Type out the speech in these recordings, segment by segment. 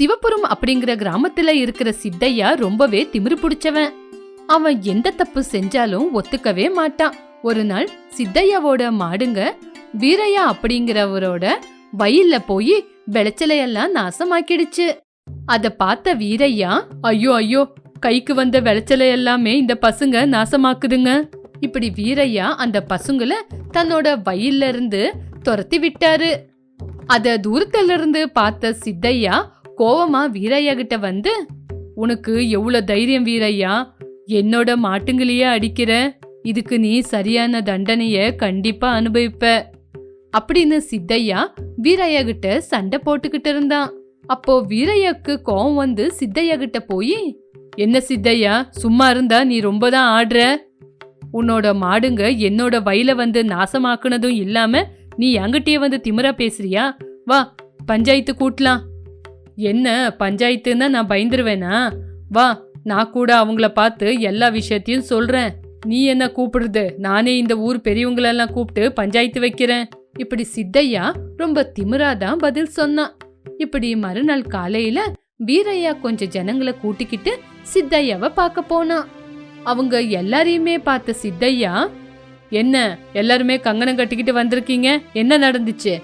சிவபுரம் அப்படிங்கிற கிராமத்துல இருக்கிற சித்தையா ரொம்பவே திமிரு பிடிச்சவன். அவன் எந்த தப்பு செஞ்சாலும் ஒத்துக்கவே மாட்டான். ஒரு நாள் சித்தையாவோட மாடுங்க வீரையா அப்படிங்கிறவரோட வயல்ல போய் விளைச்சலையெல்லாம் நாசமாக்கிடுச்சு. அத பார்த்த வீரையா ஐயோ ஐயோ கைக்கு வந்த விளைச்சலை எல்லாமே இந்த பசுங்க நாசமாக்குதுங்க. இப்படி வீரையா அந்த பசுங்களை தன்னோட வயல்ல இருந்து துரத்தி விட்டாரு. அத தூரத்துல இருந்து பார்த்த சித்தையா கோவமா வீரையா கிட்ட வந்து உனக்கு எவ்வளவு தைரியம் வீரையா? என்னோட மாட்டுங்களையே அடிக்கிற இதுக்கு நீ சரியான தண்டனைய கண்டிப்பா அனுபவிப்ப. அப்படின்னு சித்தையா வீரையா கிட்ட சண்டை போட்டுக்கிட்டு இருந்தான். அப்போ வீரையாக்கு கோவம் வந்து சித்தையா கிட்ட போய் என்ன சித்தையா சும்மா இருந்தா நீ ரொம்ப தான் ஆடுற. உன்னோட மாடுங்க என்னோட வயல வந்து நாசமாக்குனதும் இல்லாம நீ என்கிட்டயே வந்து திமிரா பேசுறியா? வா பஞ்சாயத்து கூட்டலாம். என்ன பஞ்சாயத்துன்னா நான் பயந்துருவேனா? வா நான் கூட அவங்கள பார்த்து எல்லா விஷயத்தையும் சொல்றேன். நீ என்ன கூப்பிடுறது? நானே இந்த ஊர் பெரியவங்களெல்லாம் கூப்பிட்டு பஞ்சாயத்து வைக்கிறேன். இப்படி சித்தையா ரொம்ப திமிராதான் பதில் சொன்னான் இப்படி மறுநாள் காலையில வீரையா கொஞ்சம் ஜனங்களை கூட்டிக்கிட்டு சித்தையாவை பார்க்க போனான் அவங்க எல்லாரையுமே பார்த்த சித்தையா என்ன எல்லாருமே கங்கணம் கட்டிக்கிட்டு வந்திருக்கீங்க? என்ன நடந்துச்சு?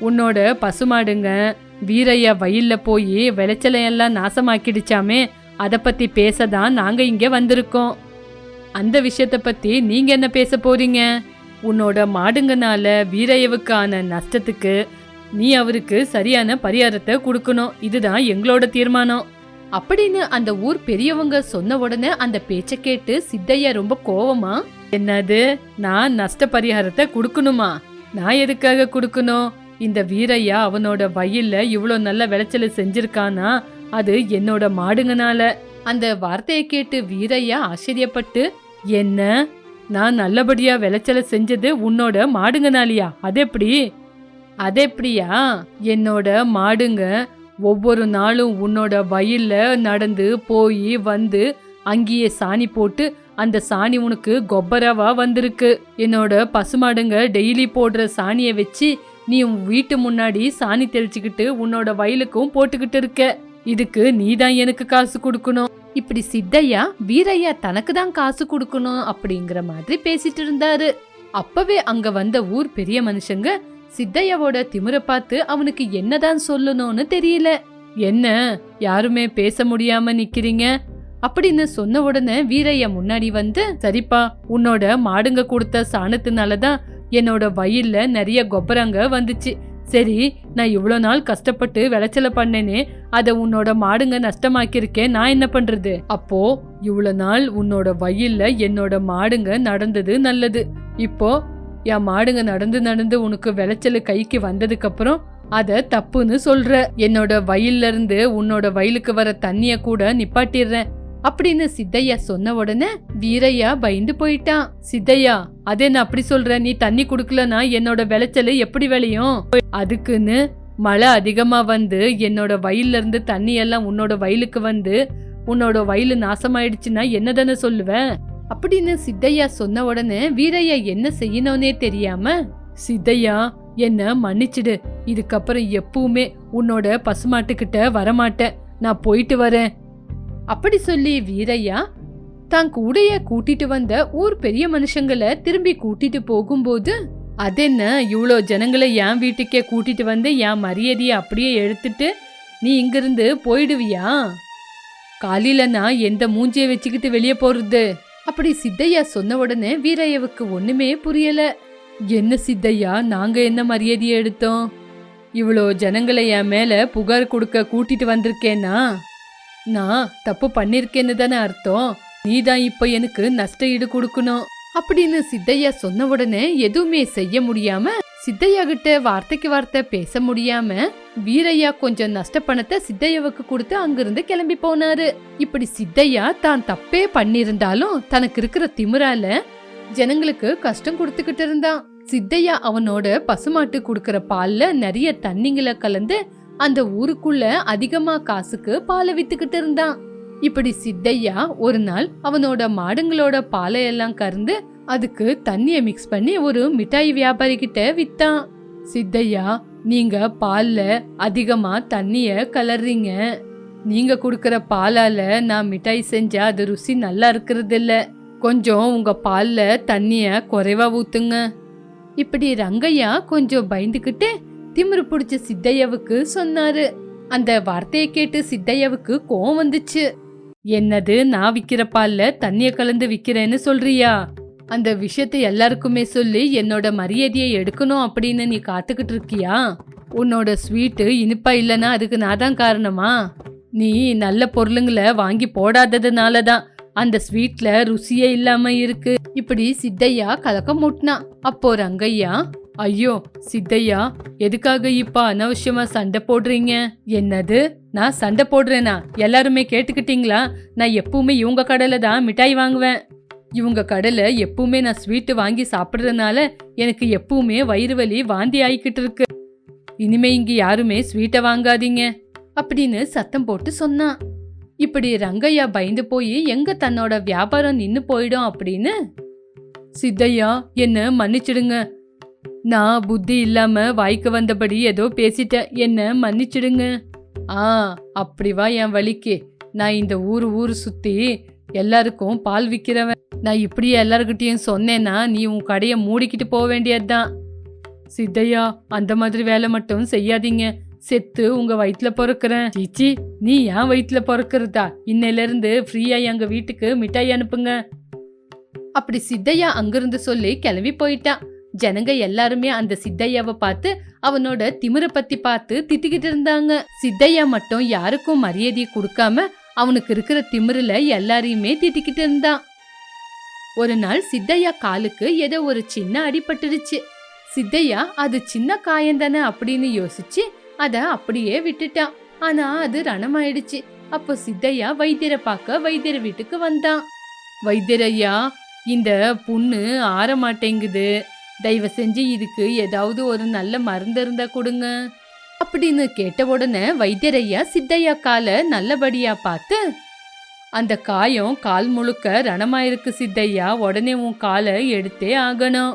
உன்னோட பசுமாடுங்க வீரையா வயல்ல போய் விளைச்சலையெல்லாம் நாசமாக்கிடுச்சாமே அதை பத்தி பேசதான் நாங்க இங்க வந்திருக்கோம். அந்த விஷயத்த பத்தி நீங்க என்ன பேச போறீங்க? உன்னோட மாடுங்கனால வீரையவுக்கான நஷ்டத்துக்கு நீ அவருக்கு சரியான பரிகாரத்தை கொடுக்கணும். இதுதான் எங்களோட தீர்மானம். அப்படின்னு அந்த ஊர் பெரியவங்க சொன்ன உடனே அந்த பேச்ச கேட்டு சித்தையா ரொம்ப கோவமா என்னது? நான் நஷ்ட பரிகாரத்தை கொடுக்கணுமா? நான் எதுக்காக கொடுக்கணும்? இந்த வீரையா அவனோட வயல்ல இவ்வளோ நல்ல விளைச்சலை செஞ்சிருக்கானா? அது என்னோட மாடுங்கனால. அந்த வார்த்தையை கேட்டு வீரையா ஆச்சரியப்பட்டு என்ன? நான் நல்லபடியா விளைச்சலை செஞ்சது உன்னோட மாடுங்கனாலியா? அது எப்படி அது எப்படியா என்னோட மாடுங்க ஒவ்வொரு நாளும் உன்னோட வயல்ல நடந்து போய் வந்து அங்கேயே சாணி போட்டு அந்த சாணி உனக்கு கொப்பரவா வந்திருக்கு. என்னோட பசுமாடுங்க டெய்லி போடுற சாணியை வச்சு நீ உன் வீட்டு முன்னாடி சாணி தெளிச்சுக்கிட்டு உன்னோட வயலுக்கும் போட்டுக்கிட்டு இருக்க. இதுக்கு நீ தான் எனக்கு காசு கொடுக்கணும். இப்படி சித்தையா வீரையா தனக்கு தான் காசு கொடுக்கணும் அப்படிங்கிற மாதிரி பேசிட்டு இருந்தாரு. அப்பவே அங்க வந்த ஊர் பெரிய மனுஷங்க சித்தையாவோட திமிர பார்த்து அவனுக்கு என்னதான் சொல்லணும்னு தெரியல. என்ன யாருமே பேச முடியாம நிக்கிறீங்க? அப்படின்னு சொன்ன உடனே வீரையா முன்னாடி வந்து சரிப்பா உன்னோட மாடுங்க கொடுத்த சாணத்தினாலதான் என்னோட வயல்ல நிறைய கொப்பரங்க வந்துச்சு. சரி நான் இவ்வளோ நாள் கஷ்டப்பட்டு விளைச்சல பண்ணேனே அதை உன்னோட மாடுங்க நஷ்டமாக்கியிருக்கேன். நான் என்ன பண்றது? அப்போ இவ்வளோ நாள் உன்னோட வயல்ல என்னோட மாடுங்க நடந்தது நல்லது. இப்போ என் மாடுங்க நடந்து நடந்து உனக்கு விளைச்சல் கைக்கு வந்ததுக்கப்புறம் அதை தப்புன்னு சொல்ற. என்னோட வயல்ல இருந்து உன்னோட வயலுக்கு வர தண்ணிய கூட நிப்பாட்டிடுறேன். அப்படின்னு சித்தையா சொன்ன உடனே வீரையா பயந்து போயிட்டான். சித்தையா அதே நான் அப்படி சொல்ற நீ தண்ணி குடுக்கலனா என்னோட விளைச்சல் எப்படி விளையும்? அதுக்குன்னு மழை அதிகமா வந்து என்னோட வயல்ல இருந்து தண்ணி எல்லாம் உன்னோட வயலுக்கு வந்து உன்னோட வயலு நாசமாயிடுச்சுன்னா என்னதானே சொல்லுவேன்? அப்படின்னு சித்தையா சொன்ன உடனே வீரையா என்ன செய்யணும்னே தெரியாம சித்தையா என்ன மன்னிச்சிடு. இதுக்கப்புறம் எப்பவுமே உன்னோட பசுமாட்டுக்கிட்ட வரமாட்டேன். நான் போயிட்டு வரேன். அப்படி சொல்லி வீரையா தான் கூடைய கூட்டிட்டு வந்த ஊர் பெரிய மனுஷங்களை திரும்பி கூட்டிட்டு போகும்போது அதென்ன? இவ்வளோ ஜனங்களை என் வீட்டுக்கே கூட்டிட்டு வந்து என் மரியாதையை அப்படியே எடுத்துட்டு நீ இங்கிருந்து போயிடுவியா? காலையில நான் எந்த மூஞ்சியை வச்சுக்கிட்டு வெளியே போறது? அப்படி சித்தையா சொன்ன உடனே வீரையாவுக்கு ஒண்ணுமே புரியல. என்ன சித்தையா நாங்க என்ன மரியாதையை எடுத்தோம்? இவ்வளோ ஜனங்களை என் மேல புகார் கொடுக்க கூட்டிட்டு வந்திருக்கேன்னா நான் தப்பு பண்ணிருக்கேன்னு தானே அர்த்தம். நீ தான் இப்ப எனக்கு நஷ்ட ஈடு கொடுக்கணும். அப்படின்னு சித்தையா சொன்ன உடனே எதுவுமே செய்ய முடியாம சித்தையா கிட்ட வார்த்தைக்கு வார்த்தை பேச முடியாம வீரையா கொஞ்சம் நஷ்ட பணத்தை சித்தையாவுக்கு கொடுத்து அங்கிருந்து கிளம்பி போனாரு. இப்படி சித்தையா தான் தப்பே பண்ணிருந்தாலும் தனக்கு இருக்கிற திமிரால ஜனங்களுக்கு கஷ்டம் கொடுத்துக்கிட்டு இருந்தான். சித்தையா அவனோட பசுமாட்டு குடுக்கற பால்ல நிறைய தண்ணிங்களை கலந்து அந்த ஊருக்குள்ள அதிகமா காசுக்கு பாலை வித்துக்கிட்டு இருந்தான். இப்படி சித்தையா ஒரு நாள் அவனோட மாடுங்களோட பாலை எல்லாம் கறந்து அதுக்கு தண்ணிய மிக்ஸ் பண்ணி ஒரு மிட்டாய் வியாபாரி கிட்ட வித்தான். சித்தையா நீங்க பால்ல அதிகமா தண்ணிய கலர்றீங்க. நீங்க கொடுக்கற பாலால நான் மிட்டாய் செஞ்சா அது ருசி நல்லா இருக்கிறது இல்ல கொஞ்சம் உங்க பால்ல தண்ணிய குறைவா ஊத்துங்க. இப்படி ரங்கையா கொஞ்சம் பயந்துக்கிட்டு திமிரு பிடிச்ச சித்தையாவுக்கு சொன்னாரு. அந்த வார்த்தையை கேட்டு சித்தையாவுக்கு கோவம் வந்துச்சு. என்னது நான் விக்கிற பால்ல தண்ணிய கலந்து விக்கிறேன்னு சொல்றியா? அந்த விஷயத்தை எல்லாருக்குமே சொல்லி என்னோட மரியாதையை எடுக்கணும் அப்படின்னு நீ காத்துக்கிட்டு இருக்கியா? உன்னோட ஸ்வீட்டு இனிப்பா இல்லைன்னா அதுக்கு நான் தான் காரணமா? நீ நல்ல பொருளுங்களை வாங்கி போடாததுனால தான் அந்த ஸ்வீட்ல ருசியே இல்லாம இருக்கு. இப்படி சித்தையா கலக்கம் மூட்டினா. அப்போ ரங்கையா ஐயோ சித்தையா எதுக்காக இப்ப அனாவசியமா சண்டை போடுறீங்க? என்னது? நான் சண்டை போடுறேனா? எல்லாருமே கேட்டுக்கிட்டீங்களா? நான் எப்பவுமே இவங்க கடையில தான் மிட்டாய் வாங்குவேன். இவங்க கடையில எப்பவுமே நான் ஸ்வீட்டு வாங்கி சாப்பிட்றதுனால எனக்கு எப்பவுமே வயிறு வலி வாந்தி ஆயிக்கிட்டு இருக்கு. இனிமே இங்க யாருமே ஸ்வீட்டை வாங்காதீங்க அப்படின்னு சத்தம் போட்டு சொன்னான். இப்படி ரங்கையா பயந்து போய் எங்க தன்னோட வியாபாரம் நின்று போயிடும் அப்படின்னு? சித்தையா என்ன மன்னிச்சிடுங்க. நான் புத்தி இல்லாம வாய்க்கு வந்தபடி ஏதோ பேசிட்டேன். என்ன மன்னிச்சிடுங்க. ஆ அப்படி வா என் வழிக்கு. நான் இந்த ஊர் ஊர் சுத்தி எல்லாருக்கும் பால் விற்கிறவன் நான் இப்படியே எல்லாருக்கிட்டையும் சொன்னேன்னா நீ உன் கடையை மூடிக்கிட்டு போக வேண்டியதுதான். சித்தையா அந்த மாதிரி வேலை மட்டும் செய்யாதீங்க. செத்து உங்க வயிற்றுல பிறக்கிறேன். சீச்சி நீ ஏன் வயிற்றுல பிறக்கிறதா? இன்னையிலேருந்து ஃப்ரீயா எங்க வீட்டுக்கு மிட்டாய் அனுப்புங்க. அப்படி சித்தையா அங்கிருந்து சொல்லி கிளம்பி போயிட்டான் ஜனங்க எல்லாருமே அந்த சித்தையாவை பார்த்து அவனோட திமிர பத்தி பார்த்து திட்டிக்கிட்டு இருந்தாங்க. சித்தையா மட்டும் யாருக்கும் மரியாதையை கொடுக்காம அவனுக்கு இருக்கிற திமிருல எல்லாரையுமே திட்டிக்கிட்டு இருந்தான் ஒரு நாள் சித்தையா காலுக்கு ஏதோ ஒரு சின்ன அடிபட்டுருச்சு சித்தையா அது சின்ன காயந்தானே அப்படின்னு யோசிச்சு அதை அப்படியே விட்டுட்டான் ஆனா அது ரணமாயிடுச்சு. அப்போ சித்தையா வைத்தியரை பார்க்க வைத்தியர் வீட்டுக்கு வந்தான். வைத்தியரையா இந்த புண்ணு ஆற மாட்டேங்குது தயவு செஞ்சு இதுக்கு ஏதாவது ஒரு நல்ல மருந்து இருந்தா கொடுங்க. அப்படின்னு கேட்ட உடனே வைத்தியரையா சித்தையா காலை நல்லபடியா பார்த்து அந்த காயம் கால் முழுக்க ரணமாயிருக்கு சித்தையா உடனே உன் காலை எடுத்தே ஆகணும்.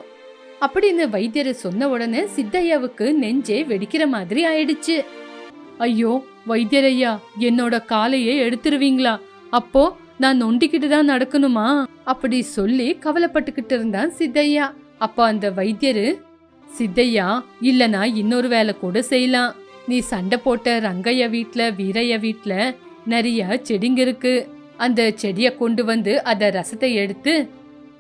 அப்படின்னு வைத்தியரை சொன்ன உடனே சித்தையாவுக்கு நெஞ்சே வெடிக்கிற மாதிரி ஆயிடுச்சு. ஐயோ வைத்தியரையா என்னோட காலையே எடுத்துருவீங்களா? அப்போ நான் நொண்டிக்கிட்டு தான் நடக்கணுமா? அப்படி சொல்லி கவலைப்பட்டுக்கிட்டு இருந்தான் சித்தையா. அப்போ அந்த வைத்தியரு சித்தையா இல்லனா இன்னொரு வேலை கூட செய்யலாம். நீ சண்டை போட்ட ரங்கைய வீட்ல வீரைய வீட்ல நிறைய செடிங்க இருக்கு. அந்த செடியை கொண்டு வந்து அத ரசத்தை எடுத்து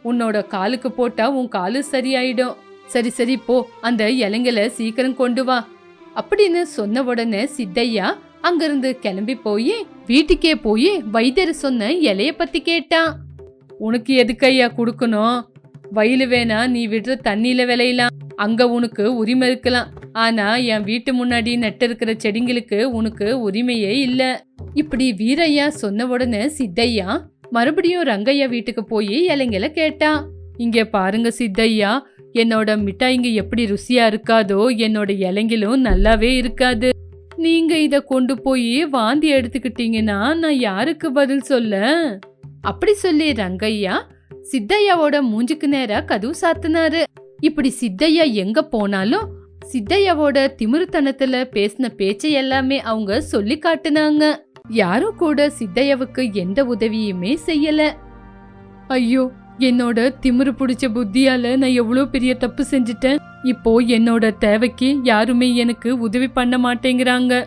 உன்னோட காலுக்கு போட்டா உன் காலு சரியாயிடும். சரி சரி போ. அந்த இலைங்களை சீக்கிரம் கொண்டு வா. அப்படின்னு சொன்ன உடனே சித்தையா அங்கிருந்து கிளம்பி போய் வீட்டுக்கே போய் வைத்தியர் சொன்ன இலைய பத்தி கேட்டான் உனக்கு எதுக்கையா கொடுக்கணும்? வயலு வேணா நீ விடுற தண்ணியில விளையலாம். அங்க உனக்கு உரிமை இருக்கலாம். ஆனா என் வீட்டு முன்னாடி நட்டு இருக்கிற செடிங்களுக்கு உனக்கு உரிமையே இல்ல. இப்படி வீரையா சொன்ன உடனே சித்தையா மறுபடியும் ரங்கையா வீட்டுக்கு போய் இலைங்களை கேட்டான் இங்க பாருங்க சித்தையா என்னோட மிட்டாய்ங்க எப்படி ருசியா இருக்காதோ என்னோட இலைங்களும் நல்லாவே இருக்காது. நீங்க இத கொண்டு போய் வாந்தி எடுத்துக்கிட்டீங்கன்னா நான் யாருக்கு பதில் சொல்ல? அப்படி சொல்லி ரங்கையா சித்தையாவோட மூஞ்சுக்கு நேரா கதவு சாத்தினாரு. இப்படி சித்தையா எங்க போனாலும் சித்தையாவோட திமிருத்தனத்துல பேசின பேச்சை எல்லாமே அவங்க சொல்லி காட்டுனாங்க. யாரும் கூட சித்தையாவுக்கு எந்த உதவியுமே செய்யல. ஐயோ என்னோட திமிரு பிடிச்ச புத்தியால நான் எவ்வளோ பெரிய தப்பு செஞ்சுட்டேன். இப்போ என்னோட தேவைக்கு யாருமே எனக்கு உதவி பண்ண மாட்டேங்கிறாங்க.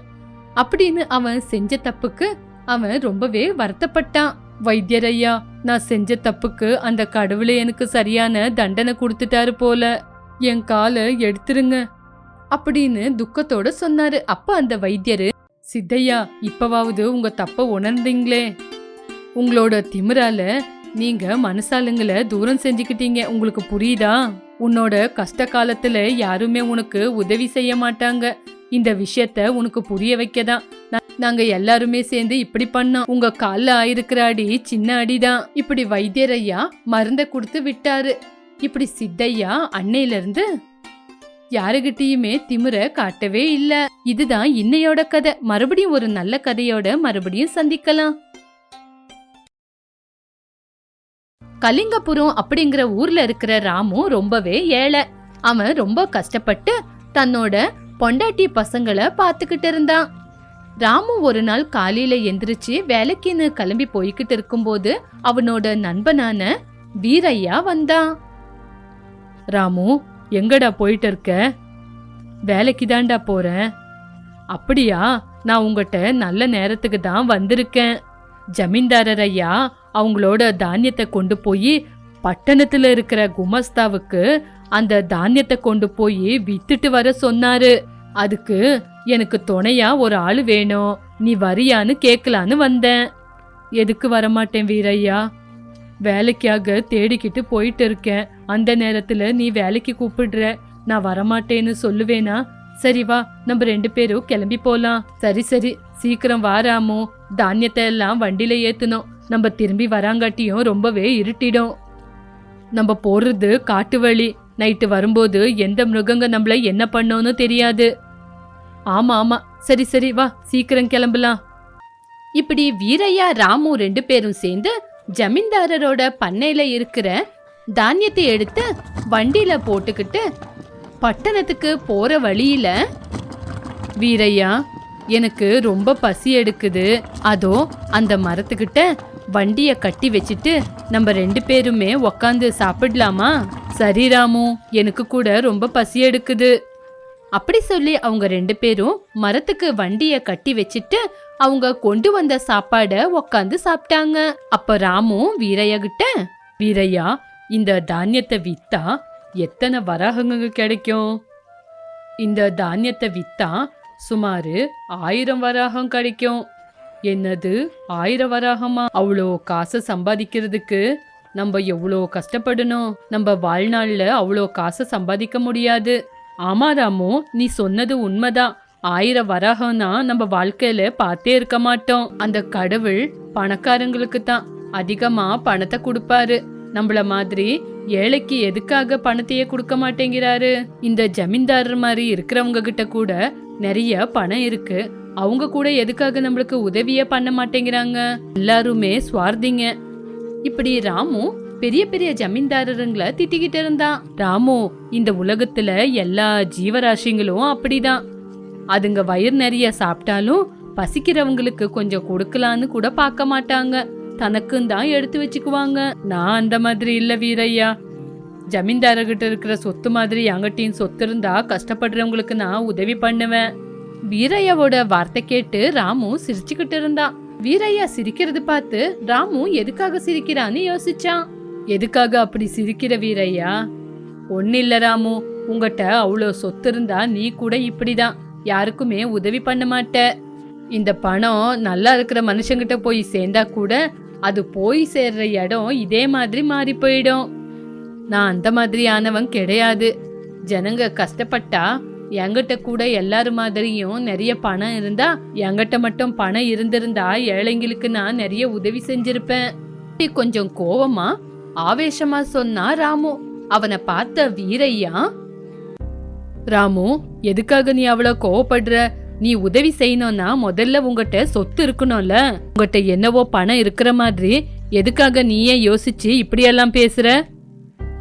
அப்படின்னு அவன் செஞ்ச தப்புக்கு அவன் ரொம்பவே வருத்தப்பட்டான். வைத்தியர் ஐயா நான் செஞ்ச தப்புக்கு அந்த கடவுளே எனக்கு சரியான தண்டனை கொடுத்துட்டாரு போல. என் காலை எடுத்துருங்க. அப்படின்னு துக்கத்தோட சொன்னாரு. அப்ப அந்த வைத்தியரு சித்தையா இப்பவாவது உங்க தப்ப உணர்ந்தீங்களே. உங்களோட திமிரால நீங்க மனசாலுங்களை தூரம் செஞ்சுக்கிட்டீங்க. உங்களுக்கு புரியுதா? உன்னோட கஷ்ட காலத்துல யாருமே உனக்கு உதவி செய்ய மாட்டாங்க. இந்த விஷயத்த உனக்கு புரிய வைக்கதான். நாங்க எல்லாருமே சேர்ந்து இப்படி பண்ணோம். உங்க கால்ல ஆயிருக்கிற அடி சின்ன அடிதான். இப்படி வைத்தியரையா மருந்த கொடுத்து விட்டாரு. இப்படி சித்தையா அன்னையில இருந்து யாருகிட்டயுமே திமிர காட்டவே இல்ல. இதுதான் இன்னையோட கதை. மறுபடியும் ஒரு நல்ல கதையோட மறுபடியும் சந்திக்கலாம். கலிங்கபுரம் அப்படிங்கிற ஊர்ல இருக்கிற ராமு ரொம்பவே ஏழை. அவன் ரொம்ப கஷ்டப்பட்டு தன்னோட பொண்டாட்டி பசங்களை பார்த்துக்கிட்டு இருந்தான். ராமு ஒரு நாள் காலையில எந்திரிச்சு வேலைக்குன்னு கிளம்பி போய்கிட்டு இருக்கும்போது அவனோட நண்பனான வீரையா வந்தான் ராமு எங்கடா போயிட்டு இருக்க? வேலைக்கு தாண்டா போறேன் அப்படியா நான் உங்ககிட்ட நல்ல நேரத்துக்கு தான் வந்திருக்கேன். ஜமீன்தாரர் ஐயா அவங்களோட தானியத்தை கொண்டு போய் பட்டணத்துல இருக்கிற குமஸ்தாவுக்கு அந்த தானியத்தை கொண்டு போய் வித்துட்டு வர சொன்னாரு. அதுக்கு எனக்கு துணையா ஒரு ஆள் வேணும். நீ வரியான்னு கேட்கலான்னு வந்தேன். எதுக்கு வரமாட்டேன் வீரையா? வேலைக்காக தேடிக்கிட்டு போயிட்டு இருக்கேன். அந்த நேரத்தில் நீ வேலைக்கு கூப்பிடுற. நான் வரமாட்டேன்னு சொல்லுவேனா? சரி வா நம்ம ரெண்டு பேரும் கிளம்பி போலாம். சரி சரி சீக்கிரம் வாராமோ தானியத்தை எல்லாம் வண்டியில ஏத்தணும். நம்ம திரும்பி வராங்காட்டியும் ரொம்பவே இருட்டிடும். நம்ம போடுறது காட்டு வழி. நைட்டு வரும்போது எந்த மிருகங்க நம்மள என்ன பண்ணோன்னு தெரியாது. ஆமா ஆமா. சரி சரி வா சீக்கிரம் கிளம்பலாம். இப்படி வீரையா ராமு ரெண்டு பேரும் சேர்ந்து ஜமீன்தாரரோட பண்ணையில இருக்கிற தானியத்தை எடுத்து வண்டியில போட்டுக்கிட்டு பட்டணத்துக்கு போற வழியில வீரையா எனக்கு ரொம்ப பசி எடுக்குது. அதோ அந்த மரத்துக்கிட்ட வண்டிய கட்டி வச்சுட்டு நம்ம ரெண்டு பேருமே உக்காந்து சாப்பிடலாமா? சரி ராமு எனக்கு கூட ரொம்ப பசி எடுக்குது. அப்படி சொல்லி அவங்க ரெண்டு பேரும் மரத்துக்கு வண்டிய கட்டி வச்சுட்டு அவங்க கொண்டு வந்த சாப்பாட உக்காந்து சாப்பிட்டாங்க. அப்ப ராமும் வீரையா கிட்ட வீரையா இந்த தானியத்தை வித்தா எத்தனை வராகங்க கிடைக்கும்? இந்த தானியத்தை வித்தா சுமார் ஆயிரம் வராகம் கிடைக்கும். என்னது? ஆயிரம் வராகமா? அவ்வளோ காசை சம்பாதிக்கிறதுக்கு நம்ம எவ்வளோ கஷ்டப்படணும்? நம்ம வாழ்நாளில் அவ்வளோ காசை சம்பாதிக்க முடியாது. ஆமா ராமு நீ சொன்னது உண்மைதான். ஆயிரம் வராகம்னா நம்ம வாழ்க்கையில பார்த்தே இருக்க மாட்டோம். அந்த கடவுள் பணக்காரங்களுக்கு தான் அதிகமா பணத்தை கொடுப்பாரு. நம்மள மாதிரி ஏழைக்கு எதுக்காக பணத்தையே கொடுக்க மாட்டேங்கிறாரு? இந்த ஜமீன்தாரர் மாதிரி இருக்கிறவங்க கிட்ட கூட நிறைய பணம் இருக்கு. அவங்க கூட எதுக்காக நம்மளுக்கு உதவியே பண்ண மாட்டேங்கிறாங்க? எல்லாருமே சுவார்த்திங்க. இப்படி ராமு பெரிய பெரிய ஜமீன்தாரருங்களை திட்டிக்கிட்டு இருந்தான். ராமு இந்த உலகத்துல எல்லா ஜீவராசிங்களும் அப்படிதான். அதுங்க வயிறு நிறைய சாப்பிட்டாலும் பசிக்கிறவங்களுக்கு கொஞ்சம் கொடுக்கலான்னு கூட பார்க்க மாட்டாங்க. தனக்கும் தான் எடுத்து வச்சுக்குவாங்க. நான் அந்த மாதிரி இல்ல வீரையா. ஜமீன்தாரர்கிட்ட இருக்கிற சொத்து மாதிரி என்கிட்டயும் சொத்து இருந்தா கஷ்டப்படுறவங்களுக்கு நான் உதவி பண்ணுவேன். வீரையாவோட வார்த்தை கேட்டு ராமு சிரிச்சுக்கிட்டு இருந்தான். வீரையா சிரிக்கிறது பார்த்து ராமு எதுக்காக சிரிக்கிறான்னு யோசிச்சான். எதுக்காக அப்படி சிரிக்கிற வீரையா ஒன்னில்ல ராமு உங்ககிட்ட அவ்வளோ சொத்து இருந்தா நீ கூட இப்படிதான். யாருக்குமே உதவி பண்ண மாட்ட. இந்த பணம் நல்லா இருக்கிற மனுஷங்கிட்ட போய் சேர்ந்தா கூட அது போய் சேர்ற இடம் இதே மாதிரி மாறி போயிடும். நான் அந்த மாதிரியானவன் கிடையாது. ஜனங்க கஷ்டப்பட்டா என்கிட்ட கூட எல்லாரும் மாதிரியும் நிறைய பணம் இருந்தா என்கிட்ட மட்டும் பணம் இருந்திருந்தா ஏழைங்களுக்கு நான் நிறைய உதவி செஞ்சிருப்பேன். கொஞ்சம் கோவமா ஆவேசமா சொன்னா ராமு அவனை பார்த்த வீரையா? ராமு எதுக்காக நீ அவ்வளவு கோவப்படுற? நீ உதவி செய்யணும்னா முதல்ல உங்ககிட்ட சொத்து இருக்கணும்ல. உங்ககிட்ட என்னவோ பணம் இருக்கிற மாதிரி எதுக்காக நீயே யோசிச்சு இப்படியெல்லாம் பேசுற?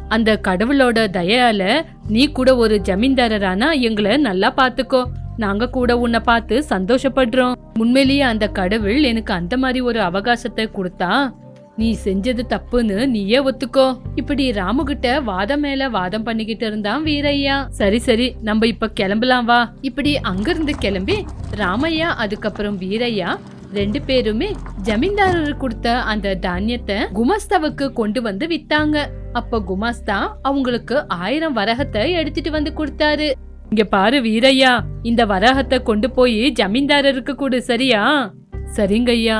அந்த கடவுளோட தயால நீ கூட ஒரு ஜமீன்தாரரானா எங்களை நல்லா பாத்துக்கோ நாங்க கூட உன்னை பார்த்து சந்தோஷப்படுறோம். உண்மையிலேயே அந்த கடவுள் எனக்கு அந்த மாதிரி ஒரு அவகாசத்தை கொடுத்தா நீ செஞ்சது தப்புன்னு நீயே ஒத்துக்கோ. இப்படி ராமு கிட்ட வாதம் மேல வாதம் பண்ணிக்கிட்டு இருந்தான் வீரையா. சரி சரி நம்ம இப்ப கிளம்பலாம் வா. இப்படி அங்கிருந்து கிளம்பி ராமையா அதுக்கப்புறம் வீரையா ரெண்டு பேருமே ஜமீன்தாரர் கொடுத்த அந்த தானியத்தை குமஸ்தாவுக்கு கொண்டு வந்து வித்தாங்க. அப்ப குமாஸ்தா அவங்களுக்கு ஆயிரம் வரகத்தை எடுத்துட்டு வந்து கொடுத்தாரு. இங்க பாரு வீரையா இந்த வரகத்தை கொண்டு போய் ஜமீன்தாரருக்கு கொடு சரியா? சரிங்கய்யா.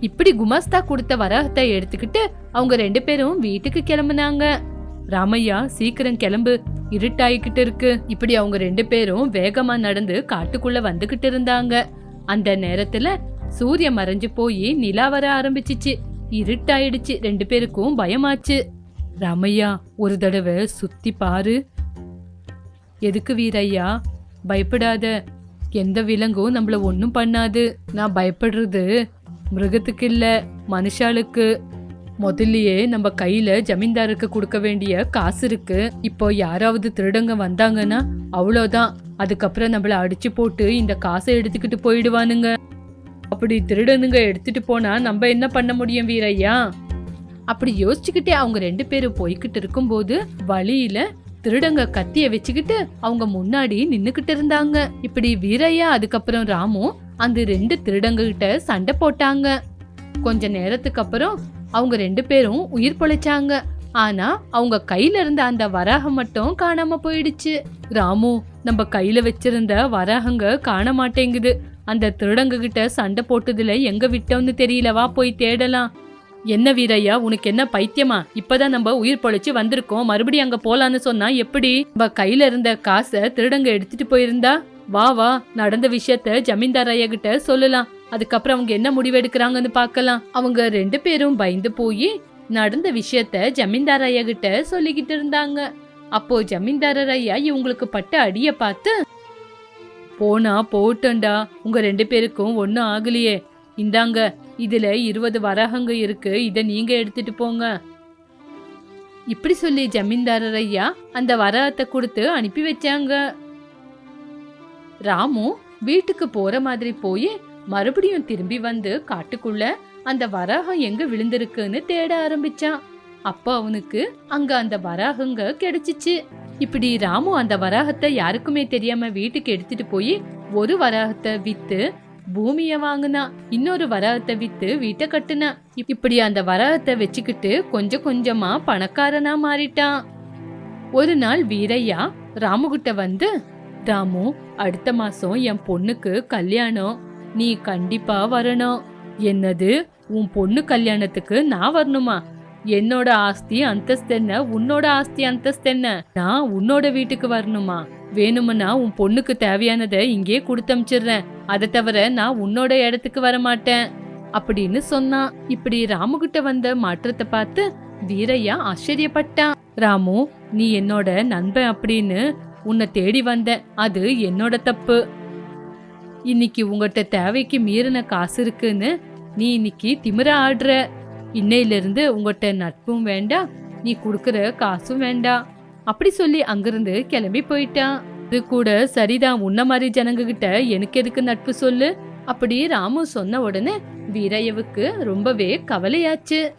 இப்படி குமாஸ்தா கொடுத்த வரகத்தை எடுத்துக்கிட்டு அவங்க ரெண்டு பேரும் வீட்டுக்கு கிளம்புனாங்க. ராமையா சீக்கிரம் கிளம்பு. இருட்டாயிக்கிட்டு இருக்கு. இப்படி அவங்க ரெண்டு பேரும் வேகமா நடந்து காட்டுக்குள்ள வந்துகிட்டு இருந்தாங்க. அந்த நேரத்துல சூரியன் மறைஞ்சு போய் நிலா வர ஆரம்பிச்சிச்சு. இருட்டாயிடுச்சு. ரெண்டு பேருக்கும் பயமாச்சு. ராமையா ஒரு தடவை சுத்தி பாரு. எதுக்கு வீரையா? பயப்படாத. எந்த விலங்கும் நம்மள ஒன்றும் பண்ணாது. நான் பயப்படுறது மிருகத்துக்கு இல்லை மனுஷாளுக்கு. முதல்லயே நம்ம கையில ஜமீன்தாருக்கு கொடுக்க வேண்டிய காசு இருக்கு. இப்போ யாராவது திருடங்க வந்தாங்கன்னா அவ்வளோதான். அதுக்கப்புறம் நம்மள அடிச்சு போட்டு இந்த காசை எடுத்துக்கிட்டு போயிடுவானுங்க. அப்படி திருடனுங்க எடுத்துட்டு போனா நம்ம என்ன பண்ண முடியும் வீரையா? அப்படி யோசிச்சுக்கிட்டே அவங்க ரெண்டு பேரும் போய்கிட்டு இருக்கும்போது வழியில திருடங்க கத்திய வச்சுக்கிட்டு அவங்க முன்னாடி நின்னுக்கிட்டு இருந்தாங்க. இப்படி வீரையா அதுக்கப்புறம் ராமு அந்த ரெண்டு திருடங்க கிட்ட சண்டை போட்டாங்க. கொஞ்ச நேரத்துக்கு அப்புறம் அவங்க ரெண்டு பேரும் உயிர் பொழைச்சாங்க. ஆனா அவங்க கையில இருந்த அந்த வராகம் மட்டும் காணாம போயிடுச்சு. ராமு நம்ம கையில வச்சிருந்த வராகங்க காண மாட்டேங்குது அந்த திருடங்க கிட்ட சண்டை போட்டதுல எங்க விட்டோம்னு தெரியலவா போய் தேடலாம். என்ன வீரையா உனக்கு என்ன பைத்தியமா? இப்பதான் நம்ம உயிர் பொழைச்சு வந்திருக்கோம். மறுபடியும் அங்க போலான்னு சொன்னா எப்படி? நம்ம கையில இருந்த காசை திருடங்க எடுத்துட்டு போயிருந்தா? வா வா நடந்த விஷயத்த ஜமீன்தார் ஐயா கிட்ட சொல்லலாம். அதுக்கப்புறம் அவங்க என்ன முடிவெடுக்கிறாங்கன்னு பார்க்கலாம். அவங்க ரெண்டு பேரும் பயந்து போய் நடந்த விஷயத்த ஜமீன்தார் ஐயா கிட்ட சொல்லிக்கிட்டு இருந்தாங்க. அப்போ ஜமீன்தாரர் ஐயா இவங்களுக்கு பட்ட அடிய பார்த்து போனா போட்டண்டா உங்க ரெண்டு பேருக்கும் ஒன்னும் ஆகலையே. இந்தாங்க இதுல இருபது வரகங்க இருக்கு இத நீங்க எடுத்துட்டு போங்க. இப்படி சொல்லி ஜமீன்தாரர் ஐயா அந்த வரகத்தை கொடுத்து அனுப்பி வச்சாங்க. ராமு வீட்டுக்கு போற மாதிரி போய் மறுபடியும் திரும்பி வந்து காட்டுக்குள்ள அந்த வராகம் எங்க விழுந்திருக்குன்னு தேட ஆரம்பிச்சான். அப்ப அவனுக்கு அங்க அந்த வராகங்க கிடைச்சிச்சு. இப்படி ராமு அந்த வராகத்தை யாருக்குமே தெரியாம வீட்டுக்கு எடுத்துட்டு போய் ஒரு வராகத்தை வித்து பூமிய வாங்குனா இன்னொரு வராகத்தை வித்து வீட்டை கட்டுனா. இப்படி அந்த வராகத்தை வச்சுக்கிட்டு கொஞ்சம் கொஞ்சமா பணக்காரனா மாறிட்டான். ஒரு நாள் வீரையா ராமுகிட்ட வந்து ராமு அடுத்த மாசம் என் பொண்ணுக்கு கல்யாணம். நீ கண்டிப்பா வரணும். என்னது? உன் பொண்ணு கல்யாணத்துக்கு நான் வரணுமா? என்னோட ஆஸ்தி அந்தஸ்து என்ன? உன்னோட ஆஸ்தி அந்தஸ்து என்ன? நான் உன்னோட வீட்டுக்கு வரணுமா? வேணுமுன்னா உன் பொண்ணுக்கு தேவையானதை இங்கே கொடுத்தமிச்சிடுறேன். அதை தவிர நான் உன்னோட இடத்துக்கு வர மாட்டேன் அப்படின்னு சொன்னான். இப்படி ராமுகிட்ட வந்த மாற்றத்தை பார்த்து வீரையா ஆச்சரியப்பட்டான். ராமு நீ என்னோட நண்பன் அப்படின்னு உன்னை தேடி வந்தேன். அது என்னோட தப்பு. இன்னைக்கு உங்கள்கிட்ட தேவைக்கு மீறின காசு இருக்குன்னு நீ இன்னைக்கு திமிர ஆடுற. இன்னையிலிருந்து உங்கள்கிட்ட நட்பும் வேண்டாம் நீ கொடுக்குற காசும் வேண்டாம் அப்படி சொல்லி அங்கிருந்து கிளம்பி போயிட்டான். இது கூட சரிதான் உன்ன மாதிரி ஜனங்க கிட்ட எனக்கு எதுக்கு நட்பு சொல்லு? அப்படி ராமு சொன்ன உடனே வீரையவுக்கு ரொம்பவே கவலையாச்சு.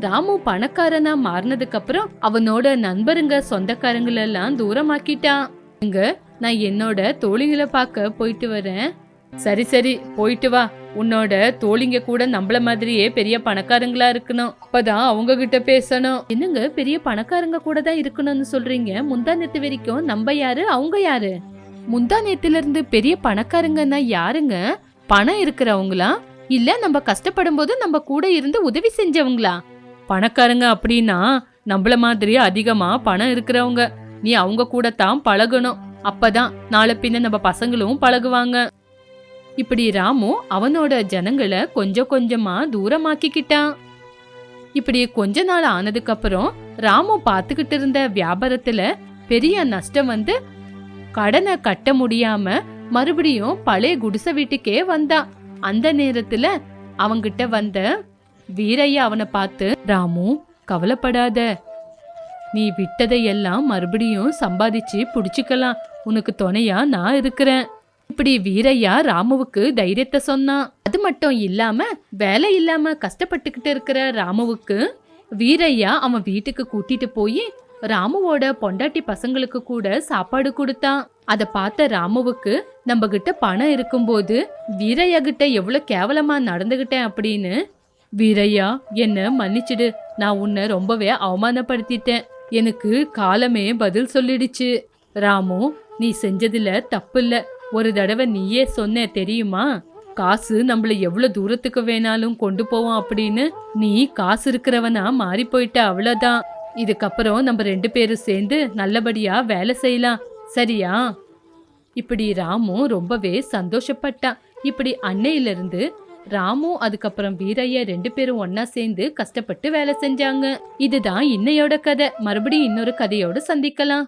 ராமு பணக்காரனா மாறினதுக்கு அப்புறம் அவனோட நண்பருங்க சொந்தக்காரங்களெல்லாம் தூரமாக்கிட்டான். இங்க நான் என்னோட தோழிகளை பார்க்க போயிட்டு வரேன். சரி சரி போயிட்டு வா. உன்னோட தோழிங்க கூட நம்மள மாதிரியே பெரிய பணக்காரங்களா இருக்கணும். அப்பதான் அவங்க கிட்ட பேசணும். என்னங்க பெரிய பணக்காரங்க கூட தான் இருக்கணும்னு சொல்றீங்க? முந்தா நேத்து வரைக்கும் நம்ம யாரு அவங்க யாரு? முந்தா நேத்துல இருந்து பெரிய பணக்காரங்கன்னா யாருங்க? பணம் இருக்கிறவங்களா? இல்ல நம்ம கஷ்டப்படும் போது நம்ம கூட இருந்து உதவி செஞ்சவங்களா? பணக்காரங்க அப்படின்னா நம்மள மாதிரி அதிகமா பணம் இருக்கிறவங்க. நீ அவங்க கூட தான் பழகணும். அப்பதான் நாளை பின்ன நம்ம பசங்களும் பழகுவாங்க. இப்படி ராமு அவனோட ஜனங்களை கொஞ்சம் கொஞ்சமா தூரமாக்கிக்கிட்டான். இப்படி கொஞ்ச நாள் ஆனதுக்கு அப்புறம் ராமு பார்த்துக்கிட்டு இருந்த வியாபாரத்துல பெரிய நஷ்டம் வந்து கடனை கட்ட முடியாம மறுபடியும் பழைய குடிசை வீட்டுக்கே வந்தான். அந்த நேரத்துல அவங்கிட்ட வந்த வீரையா அவனை பார்த்து ராமு கவலைப்படாத. நீ விட்டதையெல்லாம் மறுபடியும் சம்பாதிச்சு புடிச்சுக்கலாம். உனக்கு துணையா நான் இருக்கிறேன். இப்படி வீரையா ராமுவுக்கு தைரியத்தை சொன்னான் அது மட்டும் இல்லாம வேலை இல்லாம கஷ்டப்பட்டுக்கிட்டு இருக்கிற ராமுவுக்கு வீரையா அவன் வீட்டுக்கு கூட்டிட்டு போய் ராமுவோட பொண்டாட்டி பசங்களுக்கு கூட சாப்பாடு கொடுத்தான் அத பார்த்த ராமுவுக்கு நம்ம கிட்ட பணம் இருக்கும்போது வீரையா கிட்ட எவ்வளவு கேவலமா நடந்துகிட்டேன் அப்படின்னு வீரையா என்ன மன்னிச்சிடு. நான் உன்னை ரொம்பவே அவமானப்படுத்திட்டேன். எனக்கு காலமே பதில் சொல்லிடுச்சு. ராமு நீ செஞ்சதுல தப்பில்ல. ஒரு தடவை நீயே சொன்ன தெரியுமா? காசு நம்மள எவ்வளவு தூரத்துக்கு வேணாலும் கொண்டு போவோம் அப்படின்னு. நீ காசு இருக்கிறவனா மாறி போயிட்ட அவ்வளோதான் இதுக்கப்புறம் நம்ம ரெண்டு பேரும் சேர்ந்து நல்லபடியா வேலை செய்யலாம். சரியா? இப்படி ராமு ரொம்பவே சந்தோஷப்பட்டான் இப்படி அன்னையிலிருந்து ராமு அதுக்கப்புறம் வீரையா ரெண்டு பேரும் ஒன்னா சேர்ந்து கஷ்டப்பட்டு வேலை செஞ்சாங்க. இதுதான் இன்னையோட கதை. மறுபடியும் இன்னொரு கதையோட சந்திக்கலாம்.